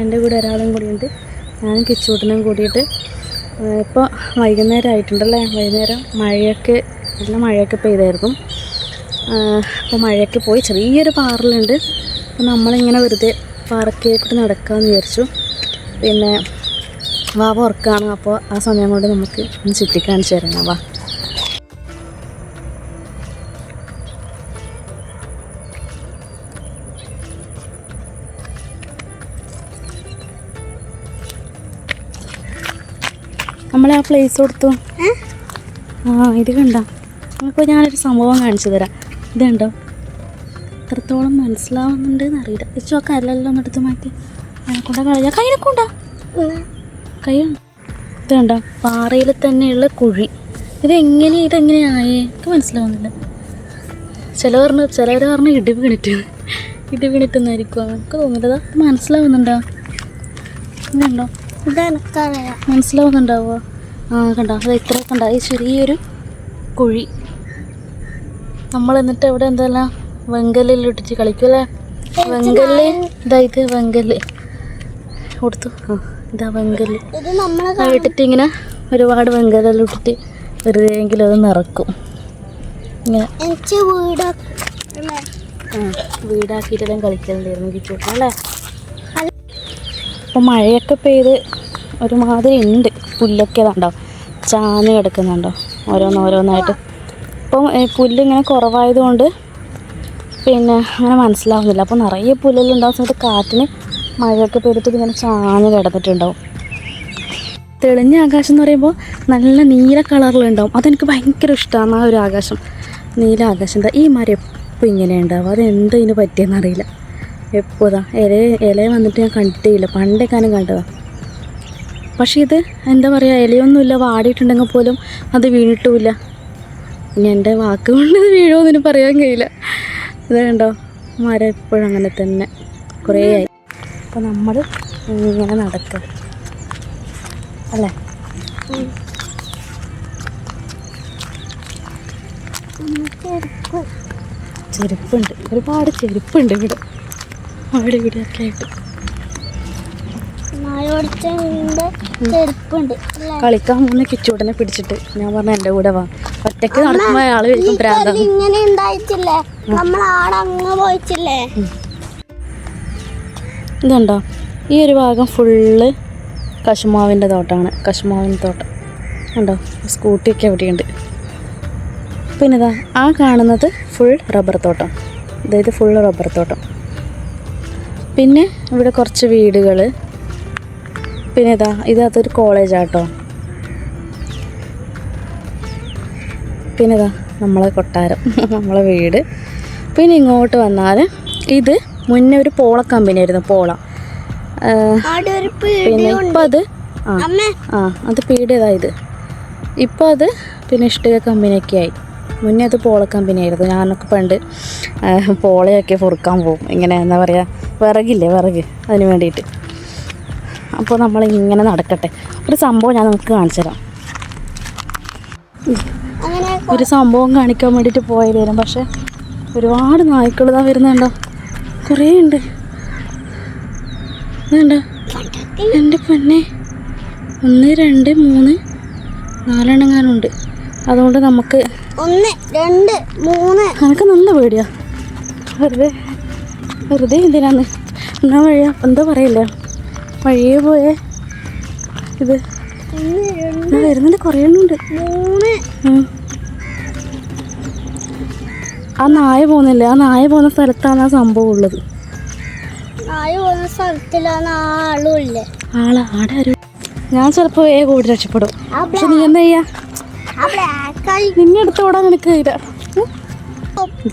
എന്റെ കൂടെ ഒരാളും കൂടിയുണ്ട്. ഞാനും കിച്ചൂട്ടനും കൂടിയിട്ട്. ഇപ്പോൾ വൈകുന്നേരം ആയിട്ടുണ്ടല്ലേ? വൈകുന്നേരം മഴയൊക്കെ നല്ല മഴയൊക്കെ പെയ്തായിരുന്നു. അപ്പോൾ മഴയൊക്കെ പോയി. ചെറിയൊരു പാറലുണ്ട്. അപ്പോൾ നമ്മളിങ്ങനെ വെറുതെ പാറക്കേക്കിട്ട് കൂടി നടക്കാമെന്ന് വിചാരിച്ചു. പിന്നെ വാവ ഉറക്കാണ്. അപ്പോൾ ആ സമയം കൊണ്ട് നമുക്ക് ഒന്ന് ചുറ്റിക്കാണിച്ച് തരണം വാ നമ്മളെ ആ പ്ലേസ് കൊടുത്തു? ആ ഇത് കണ്ട? അപ്പോൾ ഞാനൊരു സംഭവം കാണിച്ചു തരാം. ഇതുണ്ടോ? എത്രത്തോളം മനസ്സിലാവുന്നുണ്ട് എന്നറിയില്ല ഇച്ചോ കല്ലെല്ലാം ഒന്ന് എടുത്ത് മാറ്റി. കൊണ്ട കളയാ. കയ്യിനെ കൊണ്ടാ കൈ ഇത് കണ്ടോ പാറയിൽ തന്നെയുള്ള കുഴി. ഇതെങ്ങനെ ഇതെങ്ങനെയായേ എനിക്ക് മനസ്സിലാവുന്നില്ല. ചില പറഞ്ഞ് ചിലവർ പറഞ്ഞ ഇടിവ് കിണിറ്റ്. ഇടിവ് കിണിറ്റെന്നായിരിക്കും. എനിക്ക് തോന്നുന്നില്ല മനസ്സിലാവുന്നുണ്ടോ? ഇതുണ്ടോ? മനസ്സിലാവുന്നുണ്ടാവോ കണ്ടോ? അത് ഇത്ര കണ്ട? ഈ ചെറിയൊരു കുഴി. നമ്മൾ എന്നിട്ട് ഇവിടെ എന്തെല്ലാം വെങ്കല്ലിൽ കളിക്കും അല്ലേ? വെങ്കൽ ഇതാ ഇത് വെങ്കൽ കൊടുത്തു. ആ ഇതാ വെങ്കൽ ഇട്ടിട്ട് ഇങ്ങനെ ഒരുപാട് വെങ്കലെല്ലാം ഇട്ടിട്ട് വെറുതെ എങ്കിലും അത് നിറക്കും. ഇങ്ങനെ. വീടാക്കിയിട്ടെല്ലാം കളിക്കലുണ്ടായിരുന്നു കിച്ചൂട്ടൻ അല്ലേ? അപ്പോൾ മഴയൊക്കെ പെയ്ത് ഒരുമാതിരി ഉണ്ട്. പുല്ലൊക്കെ ഉണ്ടോ ചാഞ്ഞ് കിടക്കുന്നുണ്ടോ? ഓരോന്ന് ഓരോന്നായിട്ട്. ഇപ്പം പുല്ലിങ്ങനെ കുറവായതുകൊണ്ട് പിന്നെ അങ്ങനെ മനസ്സിലാവുന്നില്ല. അപ്പോൾ നിറയെ പുല്ലെല്ലാം ഉണ്ടാകുന്ന സമയത്ത് കാറ്റിന് മഴയൊക്കെ പെയ്തിട്ട് ഇങ്ങനെ ചാഞ്ഞ് കിടന്നിട്ടുണ്ടാവും. തെളിഞ്ഞ ആകാശം എന്ന് പറയുമ്പോൾ നല്ല നീല കളറിലുണ്ടാവും അതെനിക്ക് ഭയങ്കര ഇഷ്ടമാണ് ആ ഒരു ആകാശം. നീല ആകാശം. എന്താ ഈ മരം എപ്പോൾ ഇങ്ങനെ ഉണ്ടാവും? അതെന്താ ഇതിന് പറ്റിയെന്നറിയില്ല എപ്പോൾ ഇതാ? ഇല ഇല വന്നിട്ട് ഞാൻ കണ്ടിട്ടേ ഇല്ല. പണ്ടേക്കാനും കണ്ടതാ. പക്ഷേ ഇത് എന്താ പറയുക ഇലയൊന്നുമില്ല വാടിയിട്ടുണ്ടെങ്കിൽ പോലും അത് വീണിട്ടുമില്ല. ഇനി എന്റെ വാക്ക് കൊണ്ട് ഇത് വീഴുമെന്ന് പറയാൻ കഴിയില്ല. ഇത് കണ്ടോ മരം എപ്പോഴും അങ്ങനെ തന്നെ. കുറേ ആയി. അപ്പോൾ നമ്മൾ ഇങ്ങനെ നടക്കുക അല്ലേ? ചെരുപ്പുണ്ട്. ഒരുപാട് ചെരുപ്പുണ്ട് ഇവിടെ. അവിടെ ഇവിടെയൊക്കെ ആയിട്ട്. കളിക്കാൻ പോകുന്ന കിച്ചൂടനെ പിടിച്ചിട്ട് ഞാൻ പറഞ്ഞ എന്റെ കൂടെ വാ. ഒറ്റയ്ക്ക് നടക്കുമ്പോ ആൾ പ്രാന്തം. ഇത് ഇങ്ങനെ ഉണ്ടായിട്ടില്ലേ? നമ്മൾ ആടെ അങ്ങ് പോയിട്ടില്ലേ? ഇതുണ്ടോ ഈ ഒരു ഭാഗം ഫുള്ള് കശുമാവിന്റെ തോട്ടമാണ് കശുമാവിന്റെ തോട്ടം. ഉണ്ടോ സ്കൂട്ടിയൊക്കെ എവിടെയുണ്ട്. പിന്നെ ഇതാ ആ കാണുന്നത് ഫുൾ റബ്ബർ തോട്ടം. അതായത് ഫുൾ റബ്ബർ തോട്ടം. പിന്നെ ഇവിടെ കുറച്ച് വീടുകൾ പിന്നെ ഇതാ ഇത് അതൊരു കോളേജാട്ടോ. പിന്നെ ഇതാ നമ്മളെ കൊട്ടാരം നമ്മളെ വീട്. പിന്നെ ഇങ്ങോട്ട് വന്നാൽ ഇത് മുന്നേ ഒരു പോള കമ്പനി ആയിരുന്നു പോള. പിന്നെ ഇപ്പം അത് ആ ആ അത് പീടിയതാ ഇത്. ഇപ്പം അത് പിന്നെ ഇഷ്ടിക കമ്പനിയൊക്കെ ആയി. മുന്നേ അത് പോള കമ്പനി ആയിരുന്നു. ഞാനൊക്കെ പണ്ട് പോളയൊക്കെ പൊറുക്കാൻ പോകും. ഇങ്ങനെ എന്താ പറയുക വിറകില്ലേ വിറക് അതിന് വേണ്ടിയിട്ട്. അപ്പോൾ നമ്മൾ ഇങ്ങനെ നടക്കട്ടെ. ഒരു സംഭവം ഞാൻ നിങ്ങൾക്ക് കാണിച്ചു തരാം. ഒരു സംഭവം കാണിക്കാൻ വേണ്ടിയിട്ട് പോയി പോയതായിരുന്നു. പക്ഷേ ഒരുപാട് നായ്ക്കൾ ഇതാ വരുന്നുണ്ടോ? കുറേ ഉണ്ട്. ഇതുണ്ടോ എന്റെ പൊന്നെ. ഒന്ന് രണ്ട് മൂന്ന് നാലെണ്ണങ്ങാനുണ്ട്. അതുകൊണ്ട് നമുക്ക് ഒന്ന് രണ്ട് മൂന്ന്. എനിക്ക് നല്ല പേടിയാ. വെറുതെ വെറുതെ എന്തിനാന്ന്? എന്നാ വഴിയാ? എന്താ പറയില്ല? വഴിയെ പോയേ ഇത്. വരുന്നുണ്ട്. കുറേ എണ്ണുണ്ട്. ആ നായ പോകുന്നില്ലേ? ആ നായ പോകുന്ന സ്ഥലത്താണ് ആ സംഭവം ഉള്ളത്. നാല് പോകുന്ന സ്ഥലത്തിലാണ് ആളും ഇല്ലേ ആളാ ആടെ ആരും ഞാൻ ചെലപ്പോ വേഗം ഓടി രക്ഷപ്പെടും. പക്ഷെ നീ എന്താ ചെയ്യാ? നിന്നെ അടുത്ത് ഓടാൻ നിനക്ക്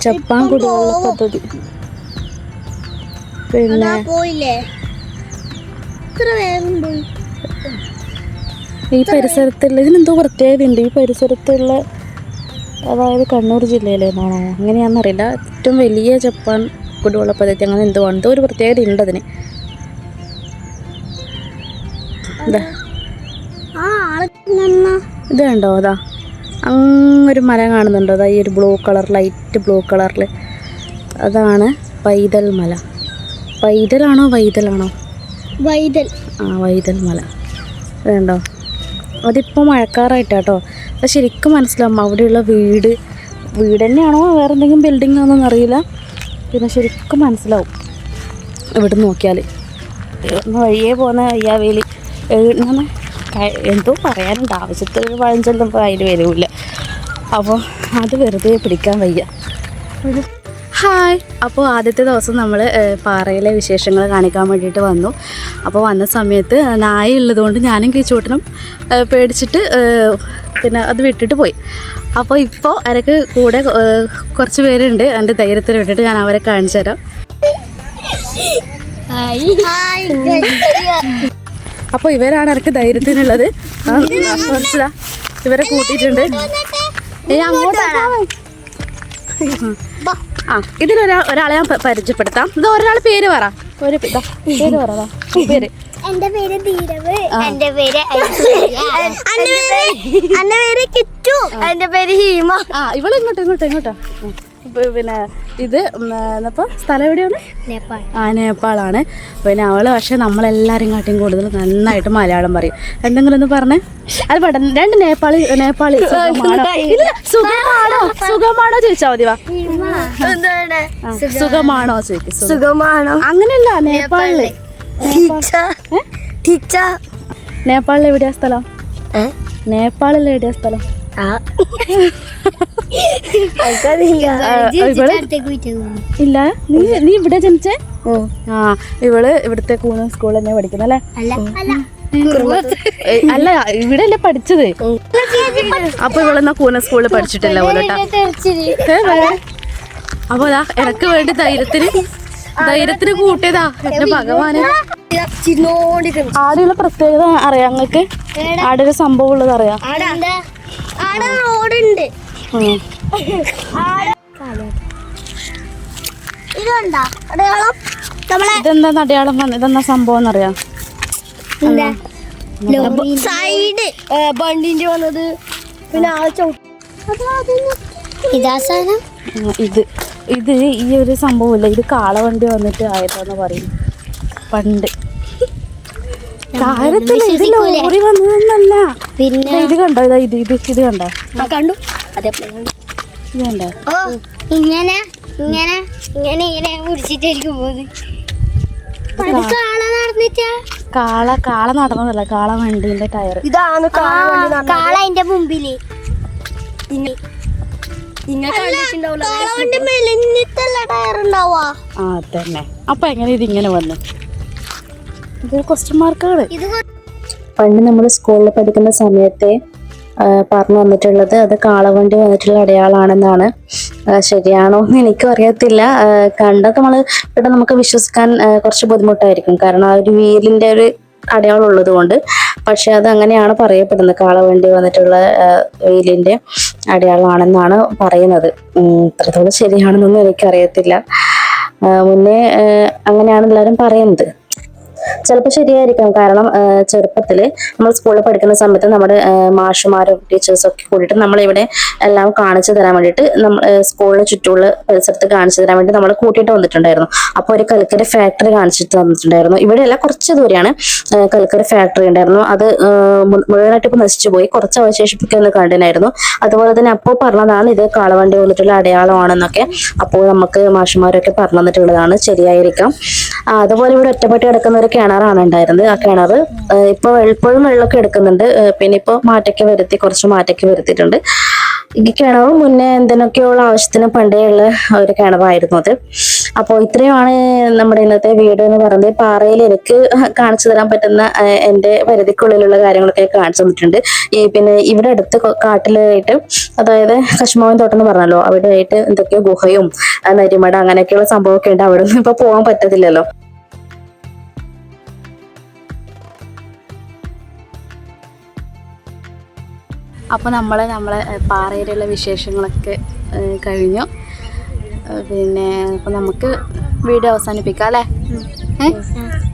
ജപ്പാൻ കുടിവെള്ള പദ്ധതി. പിന്നെ പോയില്ലേ? ഇത്ര വേഗം പോയി ഈ പരിസരത്തുള്ള ഇതിനെന്തോ പ്രത്യേകത ഉണ്ട് ഈ പരിസരത്തുള്ള അതായത് കണ്ണൂർ ജില്ലയിലെ ജില്ലയിലേന്നാണോ അങ്ങനെയാണെന്നറിയില്ല ഏറ്റവും വലിയ ജപ്പാൻ കുടിവെള്ള പദ്ധതി അങ്ങനെ എന്തോ. എന്തോ ഒരു പ്രത്യേകത ഉണ്ട് അതിന്. ഇത് കണ്ടോ? അതാ അങ്ങൊരു മല കാണുന്നുണ്ടോ. അതാ ഈ ഒരു ബ്ലൂ കളർ ലൈറ്റ് ബ്ലൂ കളറിൽ അതാണ് പൈതൽ മല. പൈതലാണോ വൈതലാണോ? വൈതൽ. ആ വൈതൽ മല. വേണ്ടോ? അതിപ്പോൾ മഴക്കാറായിട്ടാട്ടോ. അത് ശരിക്കും മനസ്സിലാവും അവിടെയുള്ള വീട്. വീട് തന്നെയാണോ വേറെ എന്തെങ്കിലും ബിൽഡിംഗ് ആണോന്ന് അറിയില്ല. പിന്നെ ശരിക്കും മനസ്സിലാവും. ഇവിടെ നോക്കിയാൽ ഒന്ന് വഴിയേ പോകുന്ന അയ്യാവേലി ഇങ്ങനെ എന്തോ പറയാനുണ്ട്. ആവശ്യത്തിന് പഴഞ്ചൊല്ലുമ്പോൾ അതിന് വരില്ല. അപ്പോൾ അത് വെറുതെ പിടിക്കാൻ വയ്യ. ഒരു ഹായ്. അപ്പോൾ ആദ്യത്തെ ദിവസം നമ്മൾ പാറയിലെ വിശേഷങ്ങൾ കാണിക്കാൻ വേണ്ടിയിട്ട് വന്നു. അപ്പോൾ വന്ന സമയത്ത് നായ ഉള്ളതുകൊണ്ട് ഞാനും കിച്ചൂട്ടനും പേടിച്ചിട്ട് പിന്നെ അത് വിട്ടിട്ട് പോയി. അപ്പോൾ ഇപ്പോൾ എനിക്ക് കൂടെ കുറച്ച് പേരുണ്ട്. എന്റെ ധൈര്യത്തിൽ വിട്ടിട്ട് ഞാൻ അവരെ കാണിച്ചു തരാം. അപ്പോൾ ഇവരാണ് എനിക്ക് ധൈര്യത്തിനുള്ളത്. മനസ്സിലാ? ഇവരെ കൂട്ടിയിട്ടുണ്ട്. അങ്ങോട്ടാണ് ആ ഇതിലൊരാ ഒരാളെ ഞാൻ പരിചയപ്പെടുത്താം. ഇത് ഒരാൾ പേര് പറ. ഒരു പേര് പറ പേര്. എന്റെ പേര് ധീരവ്. എന്റെ പേര് എന്റെ പേര് എന്റെ പേര് ഹീമ. ആ ഇവൾ ഇങ്ങോട്ട് ഇങ്ങോട്ട് പിന്നെ ഇത് എന്നപ്പോൾ സ്ഥലം എവിടെയാണ്? നേപ്പാൾ. ആ നേപ്പാളാണ്. പിന്നെ അവൾ പക്ഷെ നമ്മളെല്ലാവരും കാട്ടിയും കൂടുതൽ നന്നായിട്ട് മലയാളം പറയും. എന്തെങ്കിലും ഒന്ന് പറഞ്ഞേ? അത് പെട്ടെന്ന് രണ്ട് നേപ്പാളി നേപ്പാളി. സുഖമാണോ? സുഖമാണോ? ചോദിച്ചാ ചോദിച്ചാൽ മതി വാ. സുഖമാണോ ചോദിക്കും. സുഖമാണോ? അങ്ങനെയല്ല നേപ്പാളിൽ. നേപ്പാളിൽ എവിടെയാ സ്ഥലം? നേപ്പാളിൽ എവിടെയാ സ്ഥലം? ഇല്ല. നീ നീ ഇവിടെ ജനിച്ചേ? ആ ഇവൾ ഇവിടുത്തെ കൂണ് സ്കൂളിൽ തന്നെ പഠിക്കുന്നല്ലേ അല്ല? ഇവിടെ അല്ലേ. പഠിച്ചത്? അപ്പൊ ഇവളെന്നാ കൂന സ്കൂളിൽ പഠിച്ചിട്ടില്ല പോലെട്ടാ അപ്പൊ അതാ എനക്ക് വേണ്ടി ധൈര്യത്തിന് ധൈര്യത്തിന് കൂട്ടിയതാ എന്റെ ഭഗവാന്. ആടെയുള്ള പ്രത്യേകത അറിയാം നിങ്ങൾക്ക് ആടെ ഒരു സംഭവം ഉള്ളത് അറിയാം. ആടെ റോഡുണ്ട്. ഇതെന്താ? അടയാളം? വന്ന് ഇതെന്താ സംഭവം എന്നറിയാം. സൈഡ്. ബണ്ടിന്റെ വന്നത്. പിന്നെ ആ ഇതാ സാധനം. ഇത്. ഇത് ഈ ഒരു സംഭവമില്ല. ഇത് കാളവണ്ടി വന്നിട്ട് ആയതാന്ന് പറയും. പണ്ട്. കാര്യത്തിൽ ഇത് ലോറി വന്നതെന്നല്ല. പിന്നെ? ഇത് കണ്ടോ? ഇതാ ഇത് ഇത് ഇത് കണ്ടോ? കണ്ടു. ഓ ഇങ്ങനെ ഇങ്ങനെ ഇങ്ങനെ ഇങ്ങനെ മുറിച്ചിട്ടായിരിക്കും പോകുന്നത്. കാള നടന്നിട്ടാ? കാള കാള നടന്നതല്ല കാള വണ്ടിന്റെ ടയർ ഇതാണ് കാള അതിന്റെ മുമ്പിൽ. ആ തന്നെ അപ്പൊ എങ്ങനെ ഇത് ഇങ്ങനെ വന്നു? ഇതൊരു ക്വസ്റ്റ്യൻ മാർക്കാണ് ഇത് പണ്ട് നമ്മൾ സ്കൂളിൽ പഠിക്കുന്ന സമയത്തെ പറഞ്ഞു വന്നിട്ടുള്ളത്. അത് കാളവണ്ടി വന്നിട്ടുള്ള അടയാളാണെന്നാണ്. ശരിയാണോ എന്ന് എനിക്കും അറിയത്തില്ല കണ്ടത് നമ്മൾ ഇവിടെ നമുക്ക് വിശ്വസിക്കാൻ കുറച്ച് ബുദ്ധിമുട്ടായിരിക്കും. കാരണം ആ ഒരു വീലിന്റെ ഒരു അടയാളം ഉള്ളത് കൊണ്ട് പക്ഷെ അത് അങ്ങനെയാണ് പറയപ്പെടുന്നത്. കാളവണ്ടി വന്നിട്ടുള്ള വീലിന്റെ അടയാളമാണെന്നാണ് പറയുന്നത്. ഇത്രത്തോളം ശരിയാണെന്നൊന്നും എനിക്കറിയത്തില്ല. മുന്നേ അങ്ങനെയാണ് എല്ലാവരും പറയുന്നത്. ചിലപ്പോൾ ശരിയായിരിക്കാം. കാരണം ചെറുപ്പത്തിൽ നമ്മൾ സ്കൂളിൽ പഠിക്കുന്ന സമയത്ത് നമ്മുടെ മാഷുമാരും ടീച്ചേഴ്സും ഒക്കെ കൂടിയിട്ട് നമ്മളിവിടെ എല്ലാം കാണിച്ചു തരാൻ വേണ്ടിയിട്ട് നമ്മൾ സ്കൂളിന് ചുറ്റുമുള്ള പരിസരത്ത് കാണിച്ചു തരാൻ വേണ്ടി നമ്മൾ കൂട്ടിയിട്ട് വന്നിട്ടുണ്ടായിരുന്നു. അപ്പോൾ ഒരു കൽക്കരി ഫാക്ടറി കാണിച്ചിട്ട് തന്നിട്ടുണ്ടായിരുന്നു. ഇവിടെയല്ല കുറച്ച് ദൂരെയാണ് കൽക്കരി ഫാക്ടറി ഉണ്ടായിരുന്നു. അത് മുഴുവനായിട്ട് ഇപ്പോൾ നശിച്ചു പോയി. കുറച്ച് അവശേഷിപ്പിക്കുന്ന കണ്ടിനായിരുന്നു അതുപോലെ തന്നെ അപ്പോൾ പറഞ്ഞതാണ് ഇത് കാളവണ്ടി വന്നിട്ടുള്ള അടയാളമാണെന്നൊക്കെ. അപ്പോൾ നമുക്ക് മാഷുമാരൊക്കെ പറഞ്ഞു തന്നിട്ടുള്ളതാണ് ശരിയായിരിക്കാം അതുപോലെ ഇവിടെ ഒറ്റപ്പെട്ടി കിടക്കുന്നവരൊക്കെ കിണറാണ് ഉണ്ടായിരുന്നത്. ആ കിണർ ഇപ്പോൾ എപ്പോഴും വെള്ളമൊക്കെ എടുക്കുന്നുണ്ട്. പിന്നെ ഇപ്പോൾ മാറ്റൊക്കെ വരുത്തി കുറച്ച് മാറ്റൊക്കെ വരുത്തിയിട്ടുണ്ട്. ഈ കിണർ മുന്നേ എന്തിനൊക്കെയുള്ള ആവശ്യത്തിന് ഉള്ള ഒരു കിണറായിരുന്നു അത്. അപ്പോൾ ഇത്രയുമാണ് നമ്മുടെ ഇന്നത്തെ വീഡിയോ എന്ന് പറയുന്നത്. പാറയിൽ എനിക്ക് കാണിച്ചു തരാൻ പറ്റുന്ന എന്റെ പരിധിക്കുള്ളിലുള്ള കാര്യങ്ങളൊക്കെ കാണിച്ചു തന്നിട്ടുണ്ട്. ഈ പിന്നെ ഇവിടെ അടുത്ത് കാട്ടിലായിട്ട് അതായത് കശ്മാവൻ തോട്ടം എന്ന് പറഞ്ഞല്ലോ അവിടെ ആയിട്ട് എന്തൊക്കെയോ ഗുഹയും നരിമട അങ്ങനെയൊക്കെയുള്ള സംഭവമൊക്കെ ഉണ്ട്. അവിടെ ഒന്നും ഇപ്പൊ പോകാൻ പറ്റത്തില്ലല്ലോ. അപ്പോൾ നമ്മൾ നമ്മളെ പാറയിലുള്ള വിശേഷങ്ങളൊക്കെ കഴിഞ്ഞു. പിന്നെ അപ്പോൾ നമുക്ക് വീഡിയോ അവസാനിപ്പിക്കാം അല്ലേ? ഏ?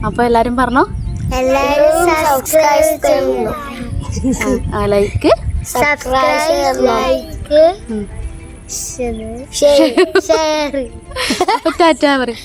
അപ്പോൾ എല്ലാവരും പറഞ്ഞോ? ലൈക്ക് ടാറ്റാ പറയും.